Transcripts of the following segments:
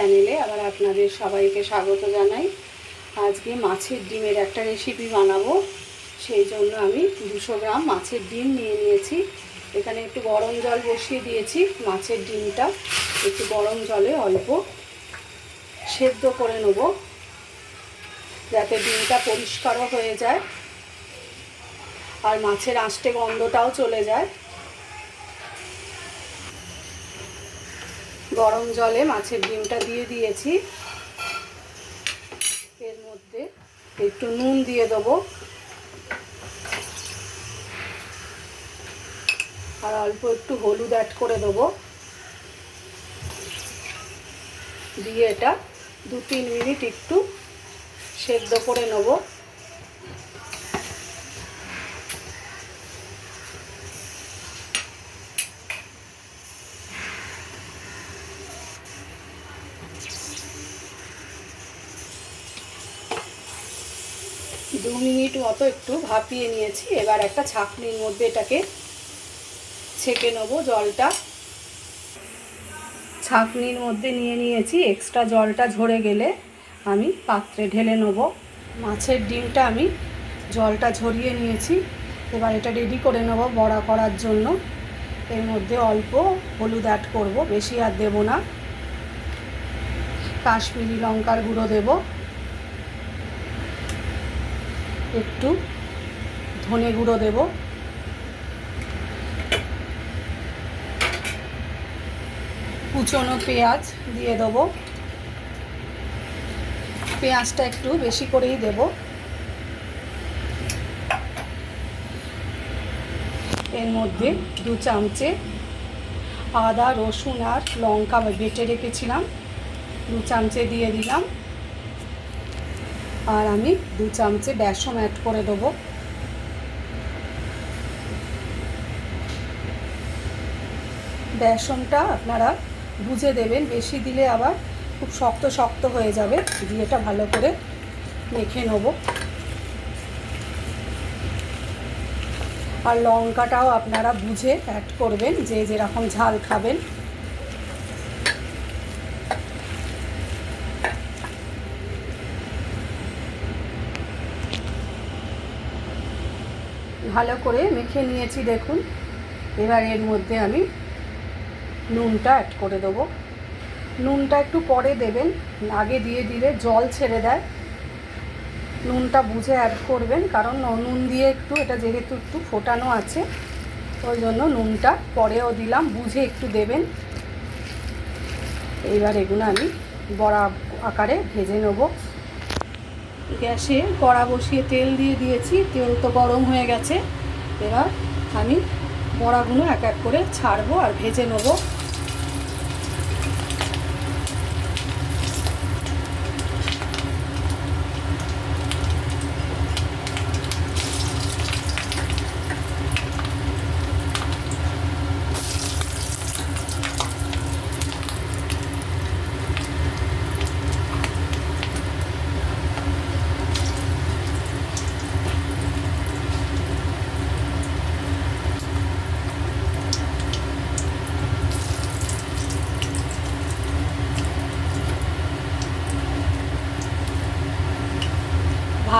চ্যানেলে আবার আপনাদের সবাইকে স্বাগত জানাই। আজকে মাছের ডিমের একটা রেসিপি বানাবো। সেই জন্য আমি দুশো গ্রাম মাছের ডিম নিয়ে নিয়েছি। এখানে একটু গরম জল বসিয়ে দিয়েছি মাছের ডিমটা। একটু গরম জলে অল্প সেদ্ধ করে নেব যাতে ডিমটা পরিষ্কারও হয়ে যায়। আর মাছের আঁশটে গন্ধটাও চলে যায়। গরম জলে মাছের ডিমটা দিয়ে দিয়েছি। এর মধ্যে একটু নুন দিয়ে দেবো। আর অল্প একটু হলুদ অ্যাড করে দেবো। দিয়ে এটা দু তিন মিনিট একটু সেদ্ধ করে নেব। দু মিনিট মতো একটু ভাপিয়ে নিয়েছি। এবার একটা ছাঁকনির মধ্যে এটাকে ছেঁকে নেব জলটা। ছাঁকনির মধ্যে নিয়ে নিয়েছি এক্সট্রা জলটা ঝরে গেলে আমি পাত্রে ঢেলে নেব। মাছের ডিমটা আমি জলটা ঝরিয়ে নিয়েছি। এবার এটা রেডি করে নেব বড়া করার জন্য। এর মধ্যে অল্প হলুদ অ্যাড করব, বেশি আর দেব না। কাশ্মীরি লঙ্কার গুঁড়ো দেবো। একটু ধনে গুঁড়ো দেব। কুচনো পেঁয়াজ দিয়ে দেবো। পেঁয়াজটা একটু বেশি করেই দেব। এর মধ্যে দু চামচে আদা, রসুন আর লঙ্কা বেটে রেখেছিলাম। দু চামচে দিয়ে দিলাম। আর আমি দু চামচে বেসন অ্যাড করে দেবো। বেসনটা আপনারা বুঝে দেবেন, বেশি দিলে আবার খুব শক্ত শক্ত হয়ে যাবে। দিয়ে এটা ভালো করে মেখে নেব। আর লঙ্কাটাও আপনারা বুঝে অ্যাড করবেন, যে যেরকম ঝাল খাবেন। ভালো করে মেখে নিয়েছি, দেখুন। এবার এর মধ্যে আমি নুনটা অ্যাড করে দেবো। নুনটা একটু পরে দেবেন, আগে দিয়ে দিলে জল ছেড়ে দেয়। নুনটা বুঝে অ্যাড করবেন, কারণ নুন দিয়ে একটু, এটা যেহেতু একটু ফোটানো আছে, ওই জন্য নুনটা পরেও দিলাম, বুঝে একটু দেবেন। এইবার এগুলো আমি বড়া আকারে ভেজে নেব। গ্যাসে কড়া বসিয়ে তেল দিয়ে দিয়েছি। তেল তো গরম হয়ে গেছে। এবার আমি বড়াগুলো এক এক করে ছাড়বো আর ভেজে নেব।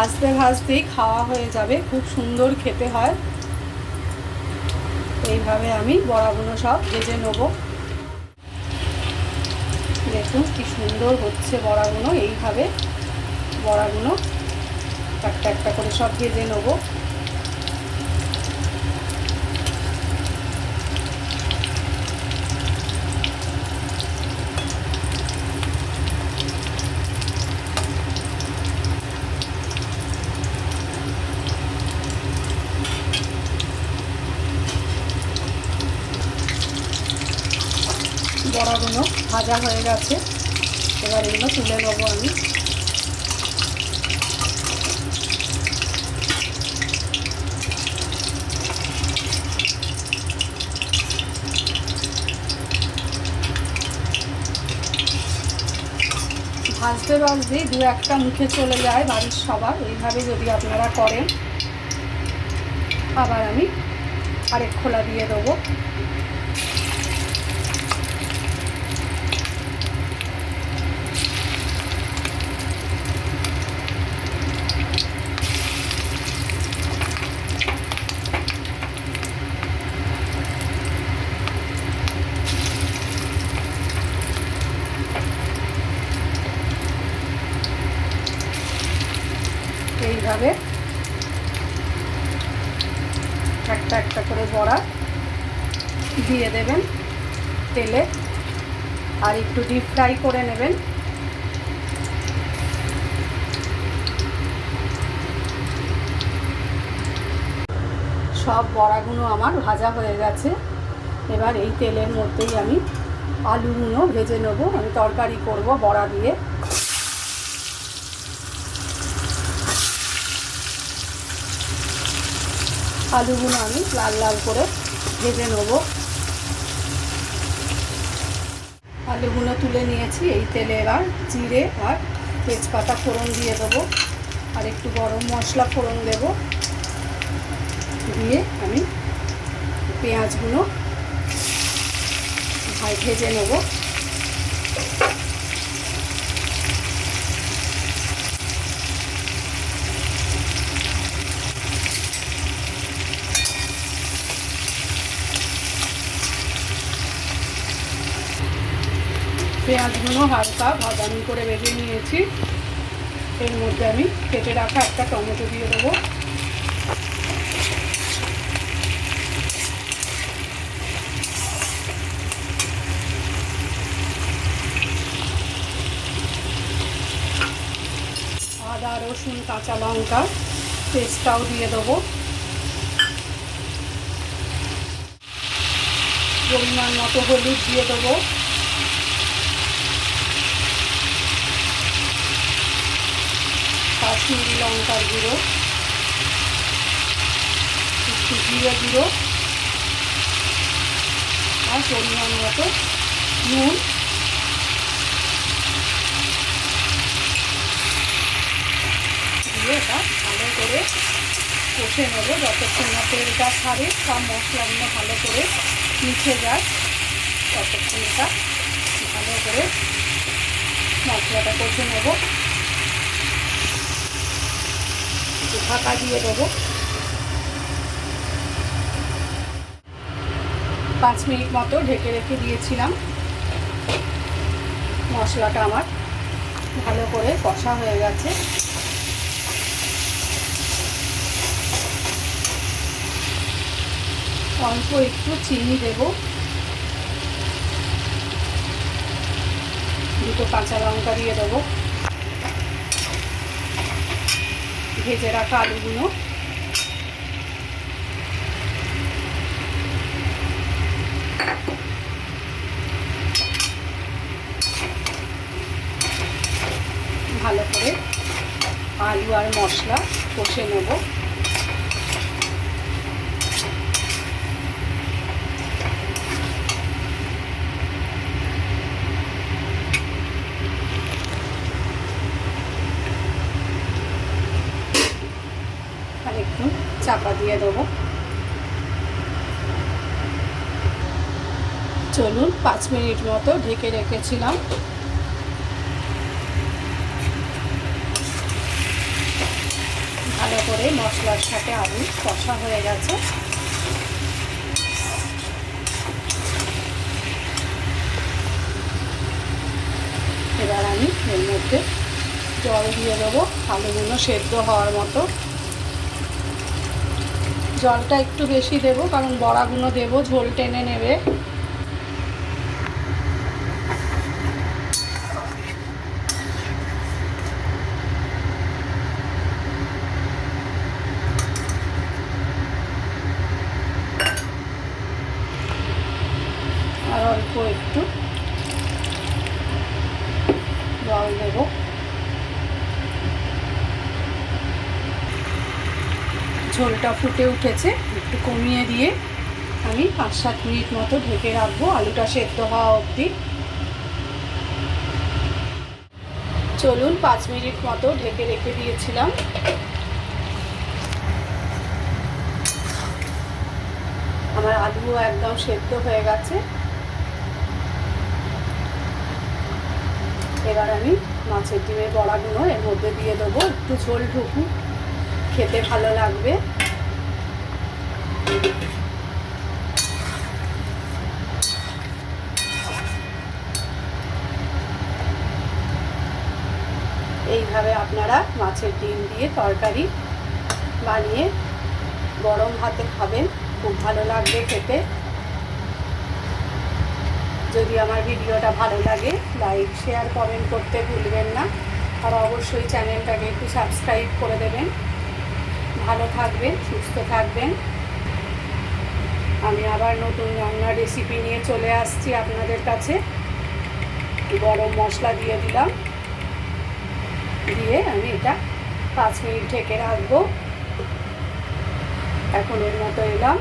ভাজতে ভাজতেই খাওয়া হয়ে যাবে, খুব সুন্দর খেতে হয়। এইভাবে আমি বড়াগুলো সব ভেজে নেব। দেখুন কি সুন্দর হচ্ছে বড়াগুলো, এইভাবে বড়াগুলো একটা একটা করে সব ভেজে নেব। বড়াগুলো ভাজা হয়ে গেছে। এবার এগুলো তুলে নেব আমি। ভাজতে ভাজতেই দু একটা মুখে চলে যায় বাড়ির সবার। এইভাবে যদি আপনারা করেন, আবার আমি আরেক খোলা দিয়ে দেবো একটা একটা করে বড়া দিয়ে দেবেন তেলে আর একটু ডিপ ফ্রাই করে নেবেন। সব বড়াগুলো আমার ভাজা হয়ে গেছে। এবার এই তেলের মধ্যেই আমি আলুগুলো ভেজে নেব। আমি তরকারি করব বড়া দিয়ে। আলুগুলো আমি লাল লাল করে ভেজে নেব। আলুগুলো তুলে নিয়েছি, এই তেলে এবার জিরে আর তেজপাতা ফোড়ন দিয়ে দেবো। আর একটু গরম মশলা ফোড়ন দেব। দিয়ে আমি পেঁয়াজগুলো ভেজে নেব। পেঁয়াজগুলো হালকা ভাজানি করে ভেজে নিয়েছি। এর মধ্যে আমি কেটে রাখা একটা টমেটো দিয়ে দেবো। আদা, রসুন, কাঁচা লঙ্কা পেস্টটাও দিয়ে দেবো। পরিমাণ মতো হলুদ দিয়ে দেবো। কাশ্মীরি লঙ্কার গুঁড়ো, একটু জিরে গুঁড়ো, আর পরিমাণ মতো নুন। দিয়ে এটা ভালো করে কষে নেব, যতক্ষণ না তেলটা ছাড়ে, সব মশলাগুলো ভালো করে মিশে যায় ততক্ষণ এটা ভালো করে মশলাটা কষে নেব। একটু ঢাকা দিয়ে দেবো। পাঁচ মিনিট মতো ঢেকে রেখে দিয়েছিলাম। মশলাটা আমার ভালো করে কষা হয়ে গেছে। অল্প একটু চিনি দেব। দুটো কাঁচা লঙ্কা দিয়ে দেবো। ভেজে রাখা আলুগুলো। ভালো করে আলু আর মশলা কষে নেব আর একটু চাপা দিয়ে দেবো। চলুন, পাঁচ মিনিট মতো ঢেকে রেখেছিলাম। ভালো করে মশলার সাথে আলু কষা হয়ে গেছে। এবার আমি এর মধ্যে জল দিয়ে দেবো। আলুগুলো সেদ্ধ হওয়ার মতো। জলটা একটু বেশি দেবো কারণ বড়াগুলো দেবো ঝোল টেনে নেবে আর অল্প একটু জল দেবো ঝোলটা ফুটে উঠেছে, একটু কমিয়ে দিয়ে আমি পাঁচ সাত মিনিট মতো ঢেকে রাখব, আলুটা সেদ্ধ হওয়া অবধি। চলুন পাঁচ মিনিট মতো ঢেকে রেখে দিয়েছিলাম। আমার আলুও একদম সেদ্ধ হয়ে গেছে। এবার আমি মাছের ডিমের বড়াগুলো এর মধ্যে দিয়ে দেবো, একটু ঝোল ঢুকুক। খেতে ভালো লাগবে। এইভাবে আপনারা মাছের ডিম দিয়ে তরকারি বানিয়ে গরম ভাতে খাবেন। খুব ভালো লাগবে খেতে। যদি আমার ভিডিওটা ভালো লাগে, লাইক, শেয়ার, কমেন্ট করতে ভুলবেন না। আর অবশ্যই চ্যানেলটাকে একটু সাবস্ক্রাইব করে দেবেন। ভালো থাকবেন, সুস্থ থাকবেন। আমি আবার নতুন রান্নার রেসিপি নিয়ে চলে আসছি আপনাদের কাছে। গরম মশলা দিয়ে দিলাম। দিয়ে আমি এটা পাঁচ মিনিট ঢেকে রাখব। এখন এর মতো এলাম।